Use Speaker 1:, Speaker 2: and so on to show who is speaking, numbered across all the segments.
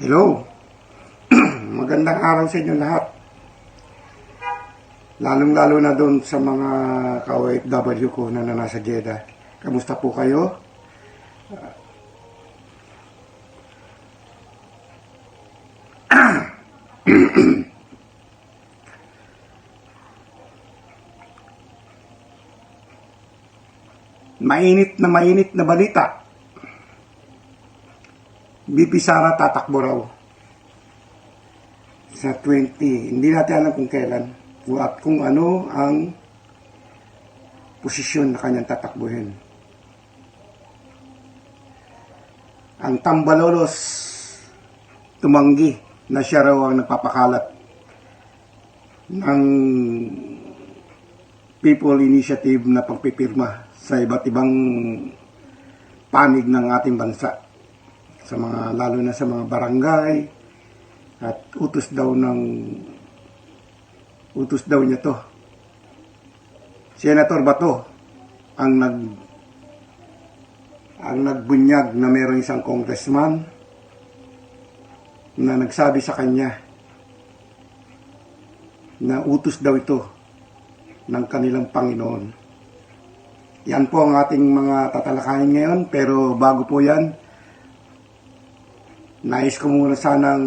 Speaker 1: Hello. Magandang araw sa inyo lahat. Lalong-lalo na doon sa mga ka-OFW ko na nasa Jeddah. Kamusta po kayo? Mainit na mainit na balita. BP Sara tatakbo raw sa 20. Hindi natin alam kung kailan at kung ano ang posisyon na kanyang tatakbuhin. Ang Tambalolos tumanggi na siya raw ang nagpapakalat ng People Initiative na pagpipirma sa iba't ibang panig ng ating bansa sa mga lalo na sa mga barangay at utos daw ng utos daw niya to Senator Bato ang nag ang nagbunyag na mayroong isang congressman na nagsabi sa kanya na utos daw ito ng kanilang Panginoon. Yan po ang ating mga tatalakayin ngayon pero bago po yan, Nais ko muna sanang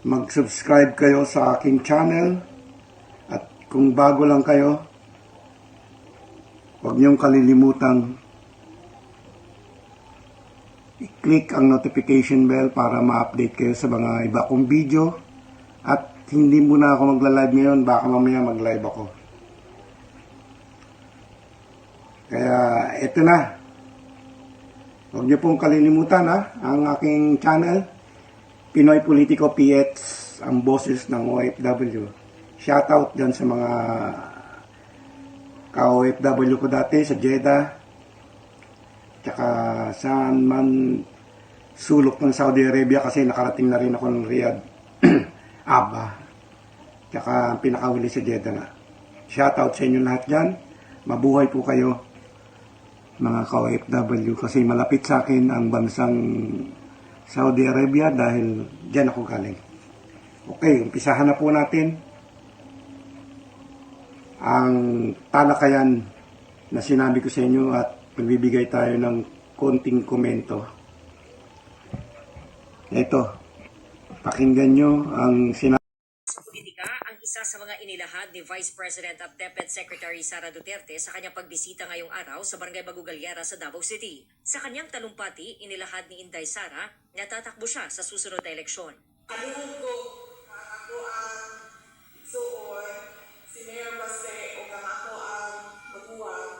Speaker 1: mag-subscribe kayo sa aking channel. At kung bago lang kayo, huwag niyong kalilimutan i-click ang notification bell para ma-update kayo sa mga iba kong video. At hindi muna ako magla-live ngayon, baka mamaya mag-live ako. Kaya ito na, Huwag niyo pong kalilimutan ha, ang aking channel, Pinoy Politico PX, ang boses ng OFW. Shoutout dyan sa mga ka-OFW ko dati sa Jeddah, tsaka saan man sulok ng Saudi Arabia kasi nakarating na rin ako ng Riyadh, Aba, tsaka pinakahuli sa Jeddah na. Shoutout sa inyo lahat dyan, mabuhay po kayo mga ka-OFW kasi malapit sa akin ang bansang Saudi Arabia dahil dyan ako galing. Okay, umpisahan na po natin ang talakayan na sinabi ko sa inyo at magbibigay tayo ng konting komento. Ito, pakinggan nyo ang sinabi
Speaker 2: inilahad ni Vice President at DepEd Secretary Sara Duterte sa kanyang pagbisita ngayong araw sa Barangay Bagugalyara sa Davao City. Sa kanyang talumpati, inilahad ni Inday Sara na tatakbo siya sa susunod na eleksyon.
Speaker 3: Kalihog ko ako ang suon, si Mayor Baste o ako ang maguwang,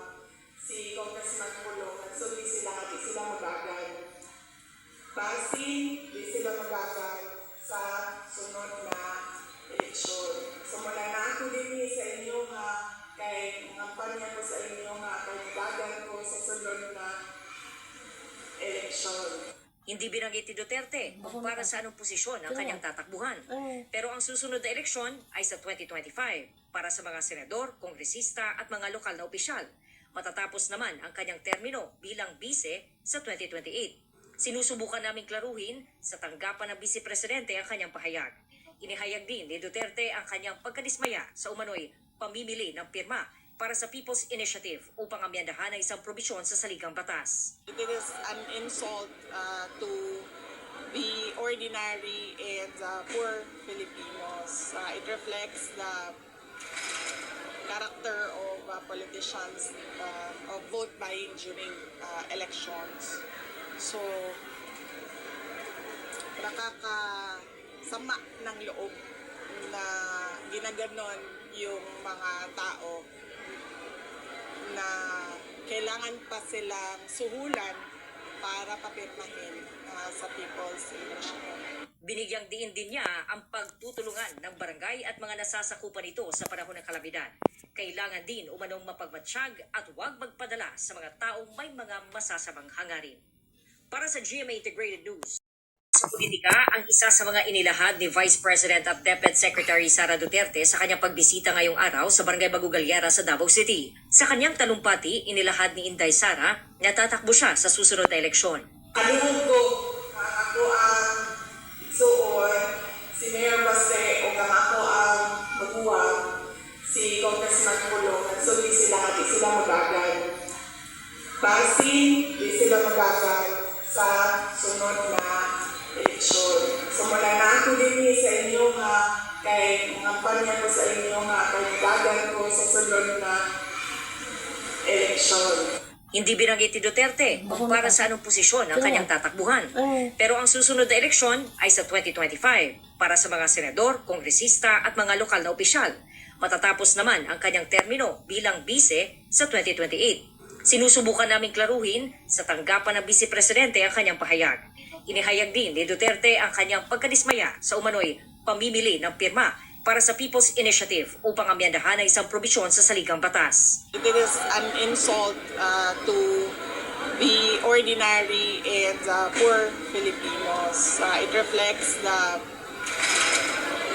Speaker 3: si Congressman Pulong, nagsulti sila di sila magagal. Basi, di sila magagal sa sunod na eleksyon. So mula na ako din sa inyo ha, kay kampanya ko sa inyo ha, kay bagan ko sa sunod na eleksyon.
Speaker 2: Hindi binanggit ni Duterte kung para sa anong posisyon ang kanyang tatakbuhan. Pero ang susunod na eleksyon ay sa 2025 para sa mga senador, kongresista at mga lokal na opisyal. Matatapos naman ang kanyang termino bilang bise sa 2028. Sinusubukan naming klaruhin sa tanggapan ng Vice Presidente ang kanyang pahayag. Inihayag din ni Duterte ang kanyang pagkadismaya sa umano'y pamimili ng pirma para sa People's Initiative upang amyandahan ang isang probisyon sa saligang batas.
Speaker 3: It is an insult uh, to the ordinary and uh, poor Filipinos. Uh, it reflects the character of uh, politicians uh, of vote buying during uh, elections. So, nakakasama ng loob na ginaganon yung mga tao na kailangan pa silang suhulan para papirmahin uh, sa People's Initiative.
Speaker 2: Binigyang diin din niya ang pagtutulungan ng barangay at mga nasasakupan nito sa panahon ng kalamidad. Kailangan din umanong mapagmatsyag at huwag magpadala sa mga taong may mga masasamang hangarin. Para sa GMA Integrated News, politika, ang isa sa mga inilahad ni Vice President at DepEd Secretary Sara Duterte sa kanyang pagbisita ngayong araw sa Barangay Bagugalyara sa Davao City. Sa kanyang talumpati, inilahad ni Inday Sara na tatakbo siya sa susunod na eleksyon.
Speaker 3: Kalihog ko ngampanya ko sa inyo ha, kay gagan ko sa sunod na eleksyon.
Speaker 2: Hindi binanggit ni Duterte kung para sa anong posisyon ang kanyang tatakbuhan. Pero ang susunod na eleksyon ay sa 2025 para sa mga senador, kongresista at mga lokal na opisyal. Matatapos naman ang kanyang termino bilang bise sa 2028. Sinusubukan naming klaruhin sa tanggapan ng vice-presidente ang kanyang pahayag. Inihayag din ni Duterte ang kanyang pagkadismaya sa umano'y pamimili ng pirma para sa People's Initiative upang amyandahan ang isang probisyon sa saligang batas.
Speaker 3: It is an insult uh, to the ordinary and uh, poor Filipinos. Uh, it reflects the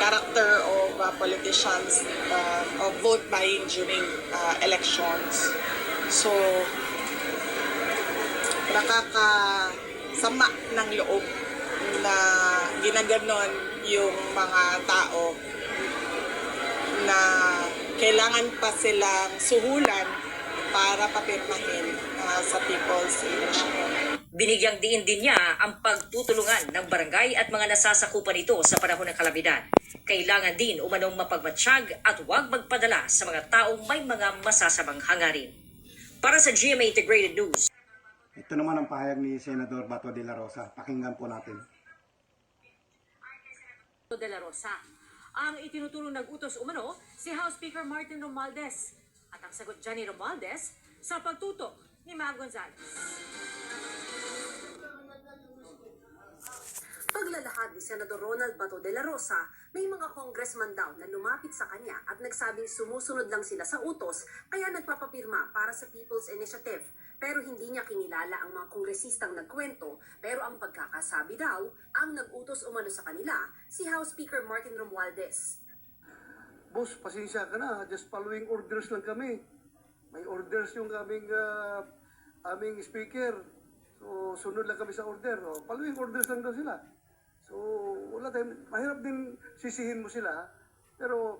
Speaker 3: character of uh, politicians uh, of vote buying during uh, elections. So, nakakasama ng loob na ginaganon yung mga tao na kailangan pa silang suhulan para papirmahin ah, sa People's Initiative.
Speaker 2: Binigyang diin din niya ang pagtutulungan ng barangay at mga nasasakupan nito sa panahon ng kalamidad. Kailangan din umanong mapagmatsyag at huwag magpadala sa mga taong may mga masasamang hangarin. Para sa GMA Integrated News,
Speaker 1: Ito naman ang pahayag ni Senador Bato de la Rosa. Pakinggan po natin.
Speaker 4: de la Rosa. Ang itinutulong nag-utos umano si House Speaker Martin Romualdez at ang sagot dyan ni Romualdez sa pagtutok ni Mac Gonzales.
Speaker 5: Paglalahad ni Senador Ronald Bato de la Rosa, may mga congressman daw na lumapit sa kanya at nagsabing sumusunod lang sila sa utos kaya nagpapapirma para sa People's Initiative. Pero hindi niya kinilala ang mga kongresistang nagkwento pero ang pagkakasabi daw, ang nag-utos umano sa kanila si House Speaker Martin Romualdez.
Speaker 6: Boss, pasensya ka na. Just following orders lang kami. May orders yung aming, ah, aming speaker. So, sunod lang kami sa order. Oh, following orders lang daw sila. So, wala tayong, mahirap din sisihin mo sila. Pero,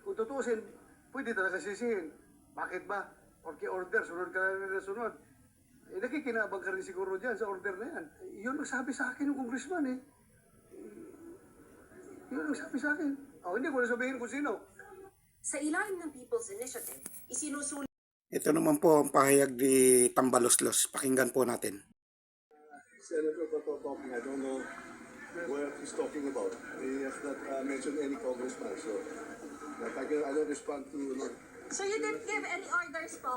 Speaker 6: kung tutuusin, pwede talaga sisihin. Bakit ba? Porque order, sunod ka na nila sunod. Eh, nakikinabang ka rin siguro dyan sa order na yan. Eh, yun ang sabi sa akin ng congressman eh. Yun ang sabi sa akin. Oh, hindi ko na sabihin kung sino.
Speaker 5: Sa ilalim ng People's Initiative, isinusulong
Speaker 1: Ito naman po ang pahayag ni Tambaloslos. Pakinggan po natin.
Speaker 7: Senator talking, I don't know what he's talking about. He has not uh, mentioned any congressman, so but I, can, I don't respond to no,
Speaker 4: So you didn't give any orders po?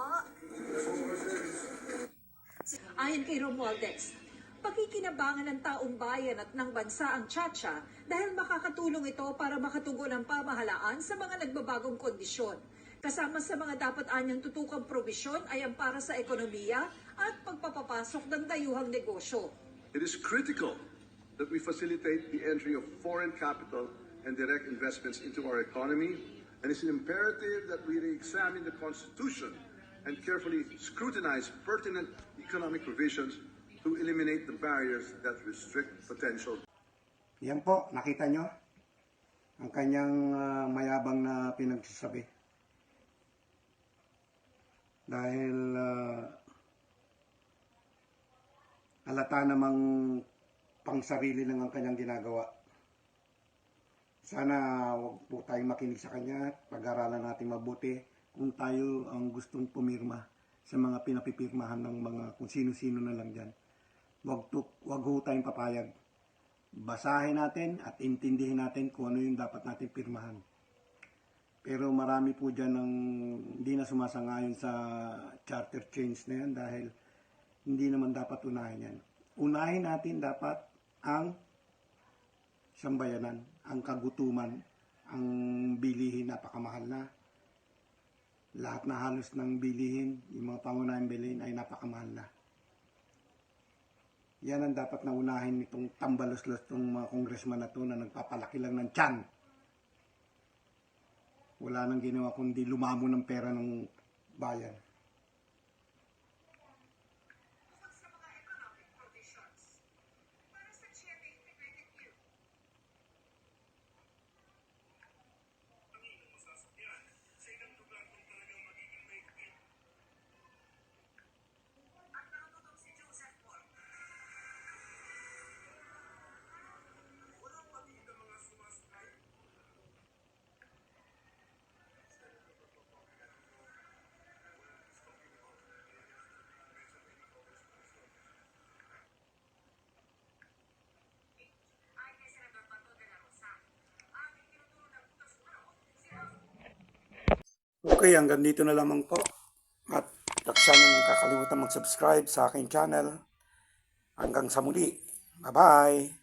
Speaker 4: Ayon kay Romualdez, pakikinabangan ng taong bayan at ng bansa ang Chacha dahil makakatulong ito para makatugon ang pamahalaan sa mga nagbabagong kondisyon. Kasama sa mga dapat anyang tutukang probisyon ay ang para sa ekonomiya at pagpapapasok ng dayuhang negosyo.
Speaker 7: It is critical that we facilitate the entry of foreign capital and direct investments into our economy, and it's imperative that we re-examine the Constitution and carefully scrutinize pertinent economic provisions to eliminate the barriers that restrict potential
Speaker 1: Yan po, nakita nyo? Ang kanyang ah, mayabang na pinagsasabi. Dahil ah, halata namang pang sarili lang ang kanyang ginagawa. Sana wag po tayong makinig sa kanya pag-aralan natin mabuti kung tayo ang gustong pumirma sa mga pinapipirmahan ng mga kung sino-sino na lang dyan. Wag, to, wag ho tayong papayag basahin natin at intindihin natin kung ano yung dapat natin pirmahan. Pero marami po dyan ang hindi na sumasangayon sa charter change na yan dahil hindi naman dapat unahin yan. Unahin natin dapat ang sambayanan, ang kagutuman, ang bilihin napakamahal na. Lahat na halos ng bilihin, yung mga pangunahing bilihin ay napakamahal na. Yan ang dapat na unahin nitong tambalos-los tong mga congressman na to na nagpapalaki lang ng tiyan. Wala nang ginawa kundi lumamo ng pera ng bayan. Okay, hanggang dito na lamang po. At huwag sanang kakalimutan mag-subscribe sa aking channel. Hanggang sa muli. Bye-bye!